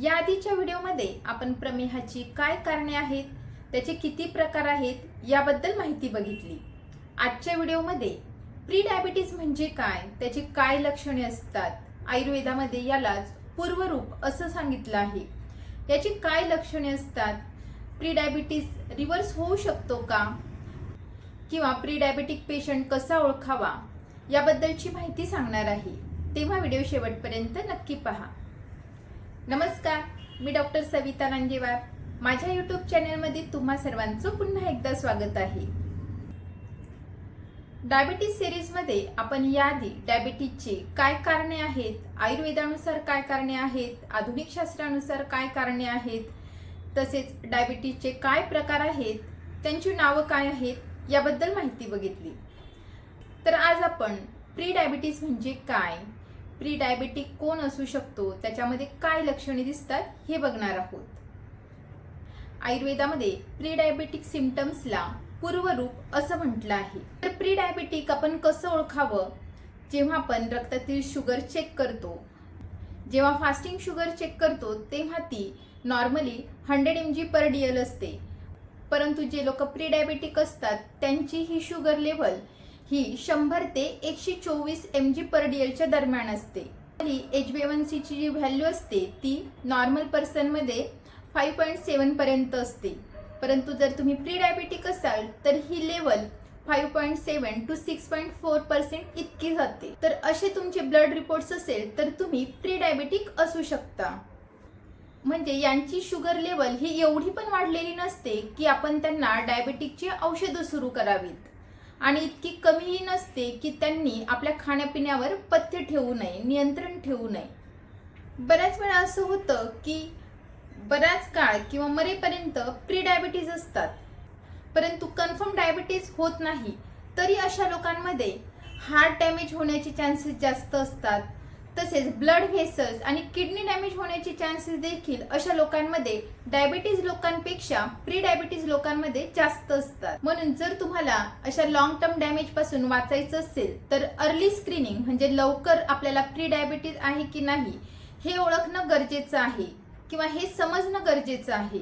या आधीच्या व्हिडिओमध्ये आपण प्रमेहाची काय कारणे आहेत त्याचे किती प्रकार आहेत याबद्दल माहिती बघितली. आजच्या व्हिडिओमध्ये प्री डायबिटीज म्हणजे काय त्याची काय लक्षणे असतात आयुर्वेदामध्ये यालाच पूर्वरूप असं सांगितलं आहे. याची काय लक्षणे असतात प्री डायबिटीस रिव्हर्स होऊ शकतो का? किंवा प्री डायबिटिक पेशंट कसा ओळखावा याबद्दलची माहिती सांगणार आहे. तेव्हा व्हिडिओ शेवटपर्यंत नक्की पहा. नमस्कार मी डॉक्टर सविता नांगेवार माझ्या यूट्यूब चॅनलमध्ये तुम्हा सर्वांचं पुन्हा एकदा स्वागत आहे. डायबिटीज सिरीजमध्ये आपण याआधी डायबिटीजचे काय कारणे आहेत आयुर्वेदानुसार काय कारणे आहेत आधुनिक शास्त्रानुसार काय कारणे आहेत तसेच डायबिटीजचे काय प्रकार आहेत त्यांची नावं काय आहेत याबद्दल माहिती बघितली. तर आज आपण प्री डायबिटीज म्हणजे काय? प्री डायबेटिक कोण असू शकतो? त्याच्यामध्ये काय लक्षणे दिसतात? हे बघणार आहोत. आयुर्वेदामध्ये प्री डायबेटिक सिमटम्सला पूर्वरूप असं म्हटलं आहे. तर प्री डायबेटिक आपण कसं ओळखावं? जेव्हा आपण रक्तातील शुगर चेक करतो जेव्हा फास्टिंग शुगर चेक करतो तेव्हा ती normally hundred M G per D L असते. परंतु जे लोक प्री डायबेटिक असतात त्यांची ही शुगर लेवल ही शंभर ते एकशे चोवीस एम जी पर डी एलच्या दरम्यान असते. एच बी वन सीची जी व्हॅल्यू असते ती नॉर्मल पर्सनमध्ये फाईव्ह पॉईंट सेवन पर्यंत असते. परंतु जर तुम्ही प्री डायबेटिक असाल तर ही level five point seven to six point four percent इतकी जाते तर असे तुमचे ब्लड रिपोर्ट्स असेल तर तुम्ही प्री डायबेटिक असू शकता. म्हणजे यांची शुगर लेवल ही एवढी पण वाढलेली नसते की आपण त्यांना डायबेटिकची औषधं सुरू करावीत. आणि इतकी कमीही नसते की त्यांनी आपल्या खाण्यापिण्यावर पथ्य ठेवू नये नियंत्रण ठेवू नये. बऱ्याच वेळा असं होतं की बराच काळ किंवा मरेपर्यंत प्री डायबिटीज असतात. परंतु कन्फर्म डायबिटीज होत नाही तरी अशा लोकांमध्ये हार्ट डॅमेज होण्याचे चान्सेस जास्त असतात. तसेच ब्लड व्हेसल्स आणि किडनी डॅमेज होण्याचे चान्सेस देखील अशा लोकांमध्ये डायबिटीज लोकांपेक्षा प्री डायबिटीज लोकांमध्ये जास्त असतात. म्हणून जर तुम्हाला अशा लॉंग टर्म डॅमेजपासून वाचायचं असेल तर अर्ली स्क्रीनिंग म्हणजे लवकर आपल्याला प्री डायबिटीज आहे की नाही हे ओळखणं गरजेचं आहे किंवा हे समजणं गरजेचं आहे.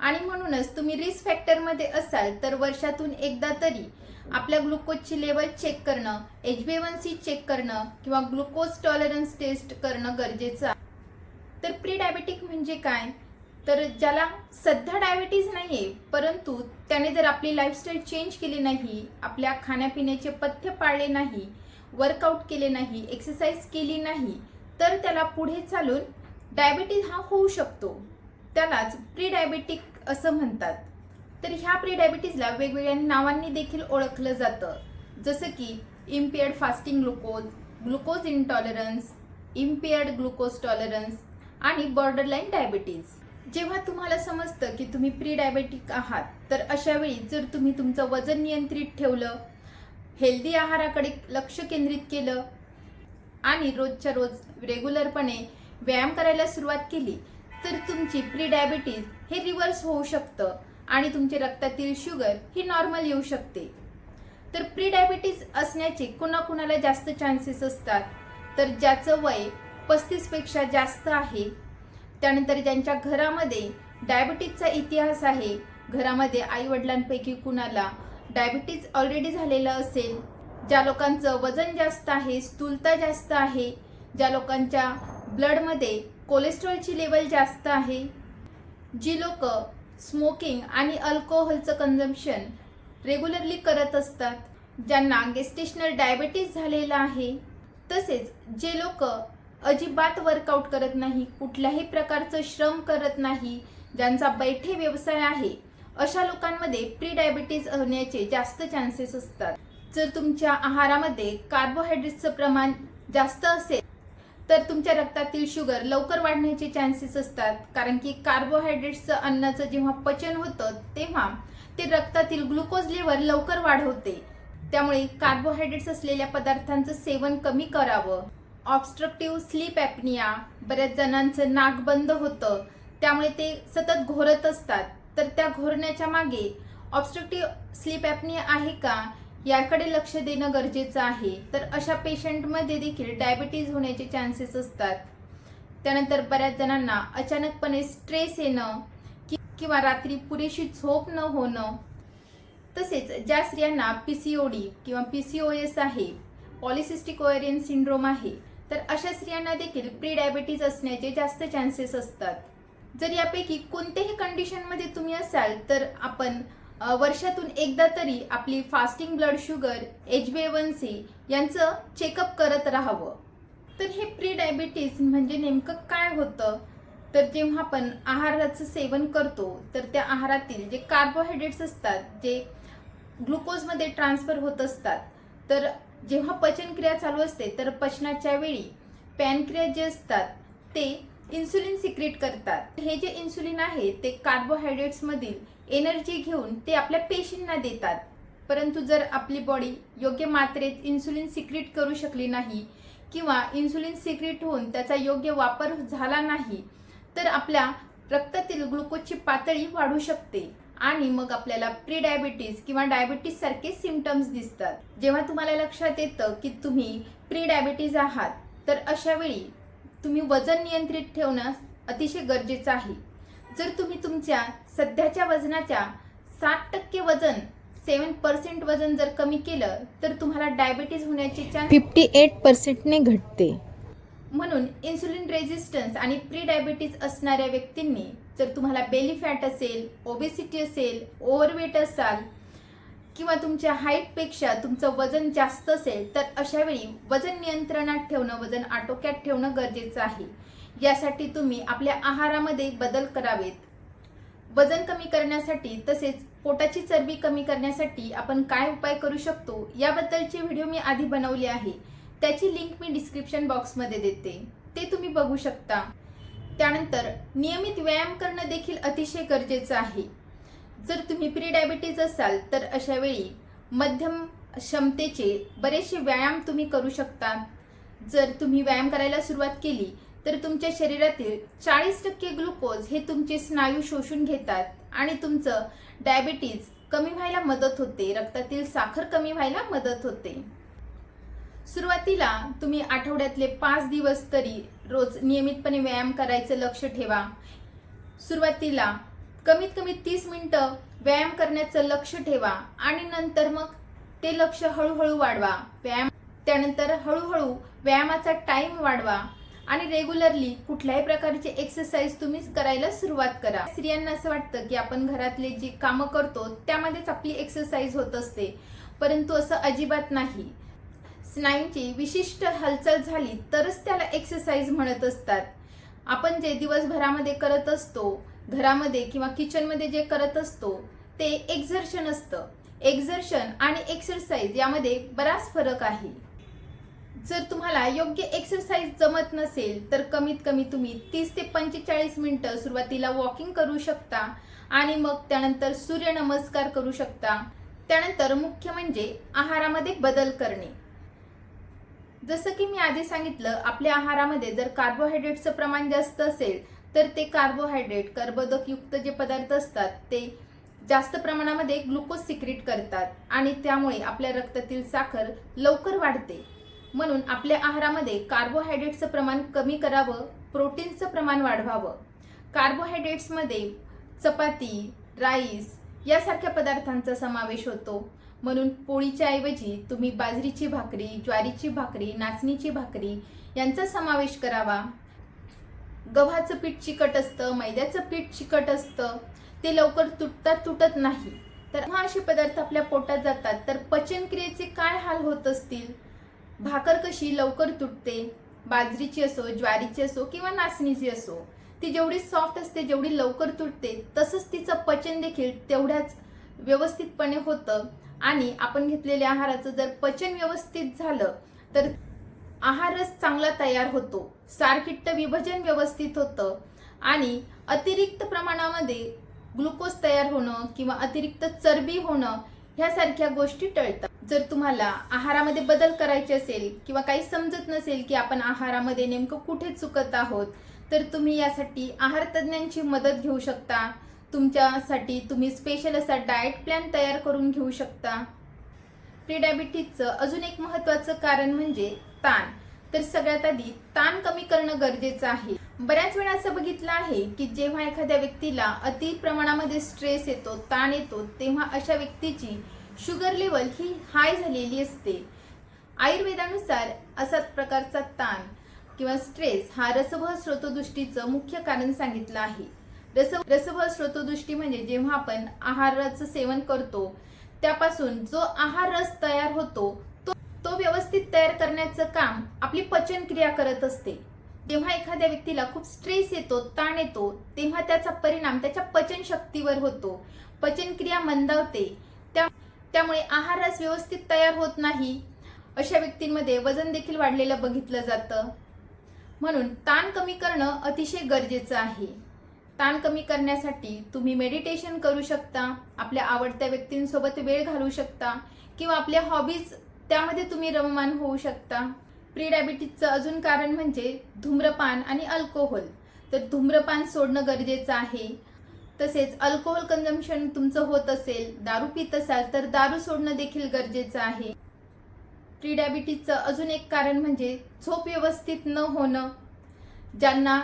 आणि म्हणूनच तुम्ही रिस्क फॅक्टरमध्ये असाल तर वर्षातून एकदा तरी आपल्या ग्लुकोजची लेवल चेक करणं H B one C check करणं किंवा ग्लुकोज टॉलरन्स टेस्ट करणं गरजेचं आहे. तर प्री डायबेटिक म्हणजे काय? तर ज्याला सध्या डायबिटीज नाही आहे परंतु त्याने जर आपली लाईफस्टाईल चेंज केली नाही आपल्या खाण्यापिण्याचे पथ्य पाळले नाही वर्कआउट केले नाही एक्सरसाइज केली नाही तर त्याला पुढे चालून डायबिटीज हा होऊ शकतो. त्यालाच प्री डायबेटिक असं म्हणतात. तर ह्या प्री डायबिटीजला वेगवेगळ्या नावांनी देखील ओळखलं जातं. जसं की impaired fasting glucose glucose intolerance impaired glucose tolerance आणि बॉर्डरलाईन डायबिटीज जेव्हा तुम्हाला समजतं की तुम्ही प्री डायबेटिक आहात तर अशावेळी जर तुम्ही तुमचं वजन नियंत्रित ठेवलं हेल्दी आहाराकडे लक्ष केंद्रित केलं आणि रोजच्या रोज रेग्युलरपणे व्यायाम करायला सुरुवात केली तर तुमची प्री डायबिटीज हे रिव्हर्स होऊ शकतं आणि तुमच्या रक्तातील शुगर ही नॉर्मल येऊ शकते. तर प्री डायबिटीज असण्याचे कुणाकुणाला जास्त चान्सेस असतात? तर ज्याचं वय पस्तीसपेक्षा जास्त आहे त्यानंतर ज्यांच्या घरामध्ये डायबिटीजचा इतिहास आहे घरामध्ये आई वडिलांपैकी कुणाला डायबिटीज ऑलरेडी झालेलं असेल ज्या लोकांचं वजन जास्त आहे स्थूलता जास्त आहे ज्या लोकांच्या ब्लडमध्ये कोलेस्ट्रॉलची लेवल जास्त आहे जी लोक स्मोकिंग आणि अल्कोहोलचं कन्झम्पशन रेग्युलरली करत असतात ज्यांना गेस्टेशनल डायबिटीज झालेला आहे तसेच जे लोक अजिबात वर्कआउट करत नाही कुठल्याही प्रकारचं श्रम करत नाही ज्यांचा बैठे व्यवसाय आहे अशा लोकांमध्ये प्री डायबिटीज होण्याचे जास्त चान्सेस असतात. जर तुमच्या आहारामध्ये कार्बोहायड्रेटचं प्रमाण जास्त असेल तर तुमच्या रक्तातील शुगर लवकर वाढण्याचे चान्सेस असतात. कारण की कार्बोहायड्रेट्सचं अन्नाचं जेव्हा पचन होतं तेव्हा ते रक्तातील ग्लुकोज लेवल लवकर वाढवते त्यामुळे कार्बोहायड्रेट्स असलेल्या पदार्थांचं सेवन कमी करावं. ऑब्स्ट्रक्टिव्ह स्लीप ॲपनिया बऱ्याच जणांचं नाक बंद होतं. त्यामुळे ते सतत घोरत असतात. तर त्या घोरण्याच्या मागे ऑब्स्ट्रक्टिव्ह स्लीप ॲपनिया आहे का? याकडे लक्ष देणं गरजेचं आहे. तर अशा पेशंटमध्ये देखील डायबिटीज होण्याचे चान्सेस असतात. त्यानंतर बऱ्याच जणांना अचानकपणे स्ट्रेस येणं कि- किंवा रात्री पुरेशी झोप न होणं. तसेच ज्या स्त्रियांना पी सी ओ डी किंवा पी सी ओ एस आहे पॉलिसिस्टिक ओएरियन सिंड्रोम आहे तर अशा स्त्रियांना देखील प्री डायबिटीज असण्याचे जास्त चान्सेस असतात. जर यापैकी कोणत्याही कंडिशनमध्ये तुम्ही असाल तर आपण वर्षातून एकदा तरी आपली fasting blood sugar H B one C यांचं चेकअप करत राहावं. तर हे प्री डायबिटीज म्हणजे नेमकं काय होतं? तर जेव्हा आपण आहाराचं सेवन करतो तर त्या आहारातील जे कार्बोहायड्रेट्स असतात जे ग्लुकोजमध्ये ट्रान्सफर होत असतात तर जेव्हा पचनक्रिया चालू असते तर पचनाच्या वेळी पॅनक्रिया जे असतात ते इन्सुलिन सिक्रेट करतात. हे जे इन्सुलिन आहे ते कार्बोहायड्रेट्स मधील एनर्जी घेऊन ते आपल्या पेशींना देतात. परंतु जर आपली बॉडी योग्य मात्रेत इन्सुलिन सिक्रेट करू शकली नाही किंवा इन्सुलिन सिक्रेट होऊन त्याचा योग्य वापर झाला नाही तर आपल्या रक्तातील ग्लुकोजची पातळी वाढू शकते आणि मग आपल्याला प्री डायबिटीज किंवा डायबिटीज सारखे सिमटम्स दिसतात. जेव्हा तुम्हाला लक्षात येतं की तुम्ही प्री डायबिटीज आहात तर अशा वेळी तुम्ही वजन नियंत्रित ठेवणं अतिशय गरजेचं आहे. जर तुम्ही तुमच्या सध्याच्या वजनाच्या साठ टक्के वजन सेवन पर्सेंट वजन जर कमी केलं तर तुम्हाला डायबिटीज होण्याचे चान्स फिफ्टी एट पर्सेंटने घटते. म्हणून इन्सुलिन रेझिस्टन्स आणि प्री डायबिटीज असणाऱ्या व्यक्तींनी जर तुम्हाला बेली फॅट असेल ओबेसिटी असेल ओव्हरवेट असाल किंवा तुमच्या हाईटपेक्षा तुमचं वजन जास्त असेल तर अशा वेळी वजन नियंत्रणात ठेवणं वजन आटोक्यात ठेवणं गरजेचं आहे. यासाठी तुम्ही आपल्या आहारामध्ये बदल करावेत. वजन कमी करण्यासाठी तसेच पोटाची चरबी कमी करण्यासाठी आपण काय उपाय करू शकतो याबद्दलचे व्हिडिओ मी आधी बनवले आहे. त्याची लिंक मी डिस्क्रिप्शन बॉक्समध्ये देते. ते तुम्ही बघू शकता. त्यानंतर नियमित व्यायाम करणं देखील अतिशय गरजेचं आहे. जर तुम्ही प्री डायबिटीज असाल तर अशा वेळी मध्यम क्षमतेचे बरेचसे व्यायाम तुम्ही करू शकता. जर तुम्ही व्यायाम करायला सुरुवात केली तर तुमच्या शरीरातील चाळीस टक्के ग्लुकोज हे तुमचे स्नायू शोषून घेतात आणि तुमचं डायबिटीज कमी व्हायला मदत होते. रक्तातील साखर कमी व्हायला मदत होते. सुरुवातीला तुम्ही आठवड्यातले पाच दिवस तरी रोज नियमितपणे व्यायाम करायचं लक्ष ठेवा. सुरुवातीला कमीत कमी तीस मिनटं व्यायाम करण्याचं लक्ष ठेवा आणि नंतर मग ते लक्ष हळूहळू वाढवा. व्यायाम त्यानंतर हळूहळू व्यायामाचा टाइम वाढवा आणि रेग्युलरली कुठल्याही प्रकारचे एक्सरसाइज तुम्ही करायला सुरुवात करा. स्त्रियांना असं वाटतं की आपण घरातले जी कामं करतो त्यामध्येच आपली एक्सरसाइज होत असते परंतु असं अजिबात नाही. स्नायूंची विशिष्ट हालचाल झाली तरच त्याला एक्सरसाइज म्हणत असतात. आपण जे दिवसभरामध्ये करत असतो घरामध्ये किंवा किचनमध्ये जे करत असतो ते एक्झर्शन असतं. एक्झर्शन आणि एक्सरसाइज यामध्ये बराच फरक आहे. जर तुम्हाला योग्य एक्सरसाइज जमत नसेल तर कमीत कमी तुम्ही तीस ते पंचेचाळीस मिनटं सुरुवातीला वॉकिंग करू शकता आणि मग त्यानंतर सूर्यनमस्कार करू शकता. त्यानंतर मुख्य म्हणजे आहारामध्ये बदल करणे. जसं की मी आधी सांगितलं आपल्या आहारामध्ये जर कार्बोहायड्रेटचं प्रमाण जास्त असेल तर ते कार्बोहायड्रेट कर्बोदकयुक्त जे पदार्थ असतात ते जास्त प्रमाणामध्ये ग्लुकोज सिक्रेट करतात आणि त्यामुळे आपल्या रक्तातील साखर लवकर वाढते. म्हणून आपल्या आहारामध्ये कार्बोहायड्रेटचं प्रमाण कमी करावं प्रोटीनचं प्रमाण वाढवावं. कार्बोहायड्रेट्समध्ये चपाती राईस यासारख्या पदार्थांचा समावेश होतो. म्हणून पोळीच्या ऐवजी तुम्ही बाजरीची भाकरी ज्वारीची भाकरी नाचणीची भाकरी यांचा समावेश करावा. गव्हाचं पीठ चिकट असतं मैद्याचं पीठ चिकट असतं ते लवकर तुटतात तुटत नाही. तर हा असे पदार्थ आपल्या पोटात जातात. तर पचनक्रियेचे काय हाल होत असतील? भाकर कशी लवकर तुटते? बाजरीची असो ज्वारीची असो किंवा नाचणीची असो ती जेवढी सॉफ्ट असते जेवढी लवकर तुटते तसंच तिचं पचन देखील तेवढ्याच व्यवस्थितपणे होतं. आणि आपण घेतलेल्या आहाराचं जर पचन व्यवस्थित झालं तर आहारच चांगला तयार होतो. सारखिट्ट विभजन व्यवस्थित होतं. आणि अतिरिक्त प्रमाणामध्ये ग्लुकोज तयार होणं किंवा अतिरिक्त चरबी होणं ह्यासारख्या गोष्टी टळतात. जर तुम्हाला आहारामध्ये बदल करायचे असेल किंवा काही समजत नसेल की आपण आहारामध्ये नेमकं कुठे चुकत आहोत तर तुम्ही यासाठी आहार तज्ज्ञांची मदत घेऊ शकता. तुमच्यासाठी तुम्ही स्पेशल असा डाएट प्लॅन तयार करून घेऊ शकता. प्रीडायबिटीजचं अजून एक महत्त्वाचं कारण म्हणजे ताण. तर सगळ्यात आधी ताण कमी करणं गरजेचं आहे. बऱ्याच वेळा असं बघितलं आहे की जेव्हा एखाद्या व्यक्तीला अति प्रमाणामध्ये स्ट्रेस येतो ताण येतो तेव्हा अशा व्यक्तीची शुगर लेवल ही हाय झालेली असते. आयुर्वेदानुसार असा प्रकारचा ताण किंवा स्ट्रेस हा रसभह स्रोतदृष्टीचं मुख्य कारण सांगितलं आहे. रस रसभह स्रोतदृष्टी म्हणजे जेव्हा आपण आहाराचं सेवन करतो त्यापासून जो आहार रस तयार होतो तो तो व्यवस्थित तयार करण्याचं काम आपली पचनक्रिया करत असते. जेव्हा एखाद्या व्यक्तीला खूप स्ट्रेस येतो ताण येतो तेव्हा त्याचा परिणाम त्याच्या पचन शक्तीवर होतो. पचनक्रिया मंदावते. त्या त्यामुळे आहार रस व्यवस्थित तयार होत नाही. अशा व्यक्तींमध्ये वजन देखील वाढलेलं बघितलं जातं. म्हणून ताण कमी करणं अतिशय गरजेचं आहे. ताण कमी करण्यासाठी तुम्ही मेडिटेशन करू शकता आपल्या आवडत्या व्यक्तींसोबत वेळ घालवू शकता किंवा आपल्या हॉबीज त्यामध्ये तुम्ही रममान होऊ शकता. प्री डायबिटीजचं अजून कारण म्हणजे धूम्रपान आणि अल्कोहोल तर धूम्रपान सोडणं गरजेचं आहे. तसेच अल्कोहोल कन्झम्पशन तुमचं होत असेल दारू पित असाल तर दारू सोडणं देखील गरजेचं आहे. प्री डायबिटीजचं अजून एक कारण म्हणजे झोप व्यवस्थित न होणं. ज्यांना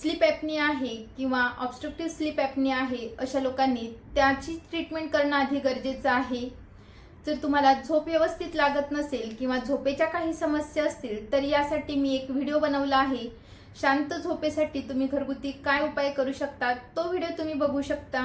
स्लीप ॲपनी आहे किंवा ऑब्स्ट्रक्टिव्ह स्लीप ॲपनी आहे अशा लोकांनी त्याची ट्रीटमेंट करणं आधी गरजेचं आहे. जर तुम्हाला झोप व्यवस्थित लागत नसेल किंवा झोपेच्या काही समस्या असतील तर यासाठी मी एक व्हिडिओ बनवला आहे. शांत झोपेसाठी तुम्ही घरगुती काय उपाय करू शकता तो व्हिडिओ तुम्ही बघू शकता.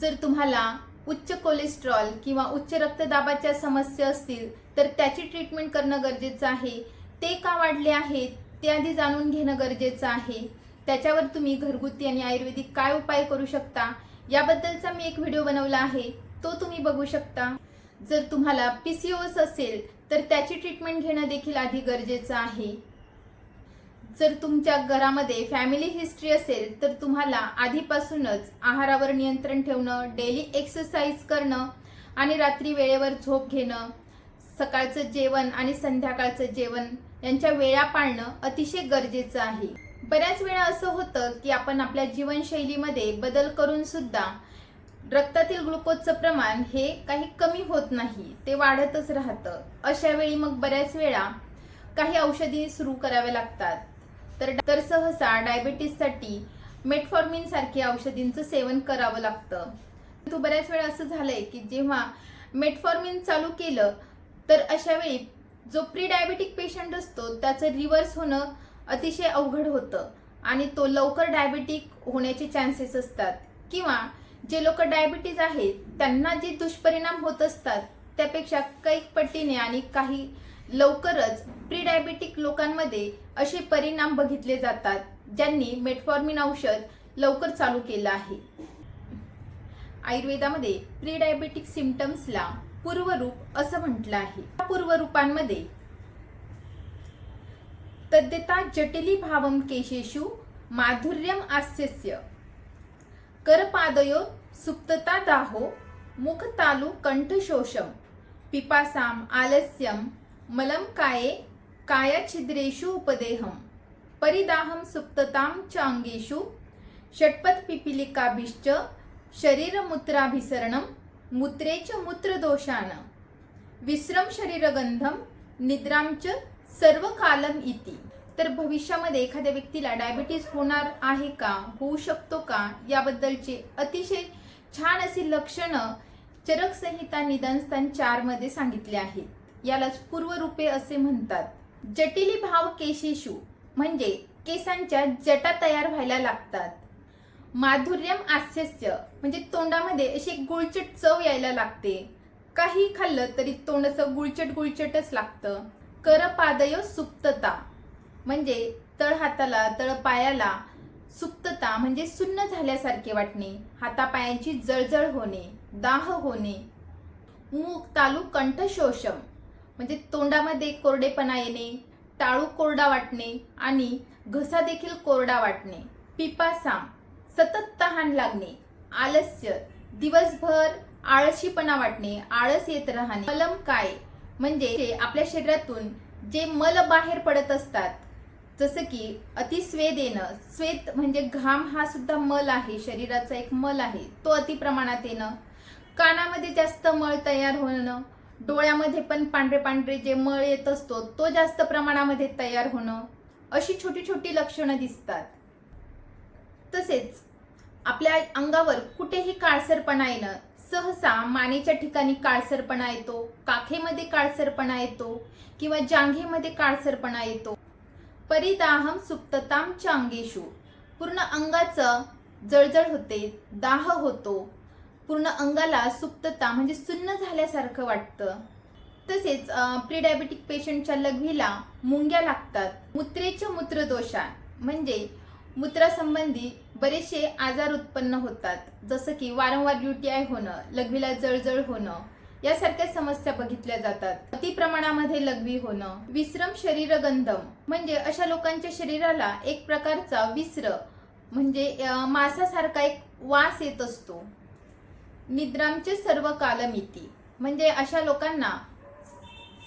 जर तुम्हाला उच्च कोलेस्ट्रॉल किंवा उच्च रक्तदाबाच्या समस्या असतील तर त्याची ट्रीटमेंट करणं गरजेचं आहे. ते का वाढले आहेत ते आधी जाणून घेणं गरजेचं आहे. त्याच्यावर तुम्ही घरगुती आणि आयुर्वेदिक काय उपाय करू शकता? याबद्दलचा मी एक व्हिडिओ बनवला आहे. तो तुम्ही बघू शकता. जर तुम्हाला पी सी ओस असेल तर त्याची ट्रीटमेंट घेणं देखील आधी गरजेचं आहे. जर तुमच्या घरामध्ये फॅमिली हिस्ट्री असेल तर तुम्हाला आधीपासूनच आहारावर नियंत्रण ठेवणं डेली एक्सरसाइज करणं आणि रात्री वेळेवर झोप घेणं सकाळचं जेवण आणि संध्याकाळचं जेवण यांच्या वेळा पाळणं अतिशय गरजेचं आहे. बऱ्याच वेळा असं होतं की आपण आपल्या जीवनशैलीमध्ये बदल करून सुद्धा रक्तातील ग्लुकोजचं प्रमाण हे काही कमी होत नाही ते वाढतच राहतं. अशा वेळी मग बऱ्याच वेळा काही औषधी सुरू कराव्या लागतात. तर तर सहसा डायबिटीससाठी मेटफॉर्मिन सारखी औषधींचं सेवन करावं लागतं. तू बऱ्याच वेळा असं झालंय की जेव्हा मेटफॉर्मिन चालू केलं तर अशा वेळी जो प्री डायबेटिक पेशंट असतो त्याचं रिव्हर्स होणं अतिशय अवघड होतं. आणि तो लवकर डायबेटिक होण्याचे चान्सेस असतात. किंवा जे लोक डायबिटीज आहेत त्यांना जे दुष्परिणाम होत असतात त्यापेक्षा कैक पटीने आणि काही लवकरच प्री डायबेटिक लोकांमध्ये असे परिणाम बघितले जातात ज्यांनी मेटफॉर्मिन औषध लवकर चालू केलं आहे. आयुर्वेदामध्ये प्री डायबेटिक सिमटम्सला पूर्वरूप असं म्हटलं आहे. या पूर्वरूपांमध्ये तद्यता जटिली भावम केशेषु माधुर्यम आस्यस्य। करपादयो सुप्तता दाहो मुख तालु कंठशोषम पिपासाम आलस्यम मलम काये कायाछिद्रेषु उपदेहम परिदाहम सुप्तताम च अंगेषु षटपथ पिपीलिकाभिश्च शरीरमूत्राभिसरणम मूत्रे च मूत्रदोषान विश्रम शरीरगंधम निद्राम च सर्व कालम इति. तर भविष्यामध्ये एखाद्या व्यक्तीला डायबिटीज होणार आहे का होऊ शकतो का याबद्दलचे अतिशय छान अशी लक्षणं चरक संहिता निदानस्थान चारमध्ये सांगितले आहेत. यालाच पूर्वरूपे असे म्हणतात. जटिली भाव केशेषु म्हणजे केसांच्या जटा तयार व्हायला लागतात. माधुर्यम आस्यस्य म्हणजे तोंडामध्ये अशी गुळचट चव यायला लागते. काही खाल्लं तरी तोंड असं गुळचट गुळचटच लागतं. करपादय सुप्तता. म्हणजे तळ हाताला सुप्तता म्हणजे सुन्न झाल्यासारखे वाटणे हातापायांची जळजळ होणे दाह होणे. मूग तालू कंठशोषम म्हणजे तोंडामध्ये कोरडेपणा येणे टाळू कोरडा वाटणे आणि घसा देखील कोरडा वाटणे. पिपासा सतत तहान लागणे आलस्य दिवसभर आळशीपणा वाटणे आळस येत राहणे. मलम काय? म्हणजे आपल्या शरीरातून जे मल बाहेर पडत असतात जसं की अतिस्वेद येणं स्वेद म्हणजे घाम हा सुद्धा मल आहे शरीराचा एक मल आहे तो अति प्रमाणात येणं कानामध्ये जास्त मळ तयार होणं डोळ्यामध्ये पण पांढरे पांढरे जे मळ येत असतो तो जास्त प्रमाणामध्ये तयार होणं अशी छोटी छोटी लक्षणं दिसतात. तसेच आपल्या अंगावर कुठेही काळसरपणा येणं सहसा मानेच्या ठिकाणी काळसरपणा येतो काखेमध्ये काळसरपणा येतो किंवा जांघेमध्ये काळसरपणा येतो. परिदाहम सुप्तताम चांगेशू पूर्ण अंगाचं जळजळ होते दाह होतो. पूर्ण अंगाला सुप्तता म्हणजे सुन्न झाल्यासारखं वाटतं. तसेच प्रिडायबिटिक पेशंटच्या लघवीला मुंग्या लागतात. मूत्रेच्या मूत्रदोषा म्हणजे मूत्रासंबंधी बरेचसे आजार उत्पन्न होतात जसं की वारंवार युटीआय होणं लघवीला जळजळ होणं यासारख्या समस्या बघितल्या जातात. अति प्रमाणामध्ये लघवी होणं विश्रम शरीर गंधम म्हणजे अशा लोकांच्या शरीराला एक प्रकारचा विस्र म्हणजे मांसासारखा एक वास येत असतो. निद्रामचे सर्व कालमिती म्हणजे अशा लोकांना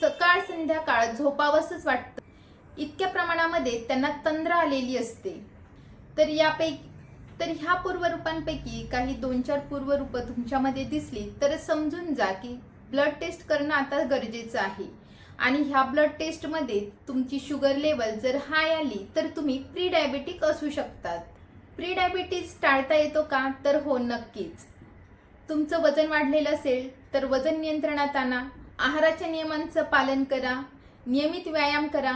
सकाळ संध्याकाळ झोपावंसच वाटतं. इतक्या प्रमाणामध्ये त्यांना तंद्रा आलेली असते. तर यापैकी तर ह्या पूर्वरूपांपैकी काही दोन चार पूर्वरूपं तुमच्यामध्ये दिसली तर समजून जा की ब्लड टेस्ट करणं आता गरजेचं आहे. आणि ह्या ब्लड टेस्टमध्ये तुमची शुगर लेवल जर हाय आली तर तुम्ही प्री डायबेटिक असू शकतात. प्री डायबिटीज टाळता येतो का? तर हो नक्कीच. तुमचं वजन वाढलेलं असेल तर वजन नियंत्रणात आणा. आहाराच्या नियमांचं पालन करा. नियमित व्यायाम करा.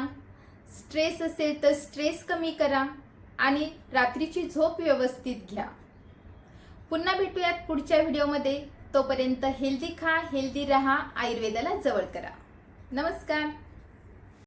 स्ट्रेस असेल तर स्ट्रेस कमी करा. आणि रात्रीची झोप व्यवस्थित घ्या. पुन्हा भेटूयात पुढच्या व्हिडिओमध्ये. तोपर्यंत हेल्दी खा हेल्दी रहा आयुर्वेदाला जवळ करा. नमस्कार.